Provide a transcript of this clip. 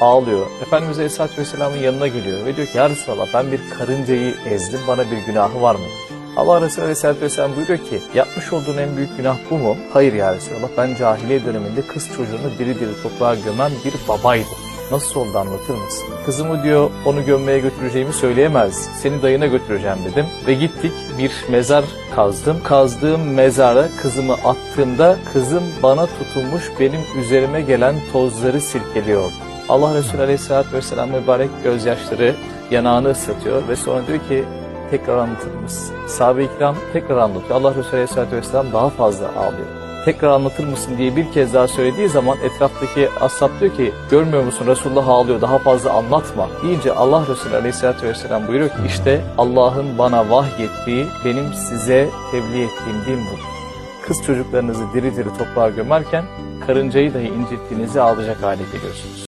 ağlıyor. Efendimiz Aleyhisselatü Vesselam'ın yanına geliyor ve diyor ki Ya Resulallah ben bir karıncayı ezdim bana bir günahı var mı? Allah Resulü Aleyhisselatü Vesselam buyuruyor ki yapmış olduğun en büyük günah bu mu? Hayır ya Resulallah ben cahiliye döneminde kız çocuğunu diri diri toprağa gömen bir babaydım. Nasıl oldu anlatır mısın? Kızımı diyor onu gömmeye götüreceğimi söyleyemez. Seni dayına götüreceğim dedim. Ve gittik bir mezar kazdım. Kazdığım mezara kızımı attığımda kızım bana tutulmuş benim üzerime gelen tozları silkeliyordu. Allah Resulü Aleyhisselatü Vesselam mübarek gözyaşları yanağını ıslatıyor ve sonra diyor ki tekrar anlatır mısın? Sahabe-i kiram tekrar anlatıyor. Allah Resulü Aleyhisselatü Vesselam daha fazla ağlıyor. Tekrar anlatır mısın diye bir kez daha söylediği zaman etraftaki ashab diyor ki görmüyor musun Resulullah ağlıyor daha fazla anlatma deyince Allah Resulü Aleyhisselatü Vesselam buyuruyor ki işte Allah'ın bana vahyettiği benim size tebliğ ettiğim din budur. Kız çocuklarınızı diri diri toprağa gömerken karıncayı dahi incittiğinizi ağlayacak hale geliyorsunuz.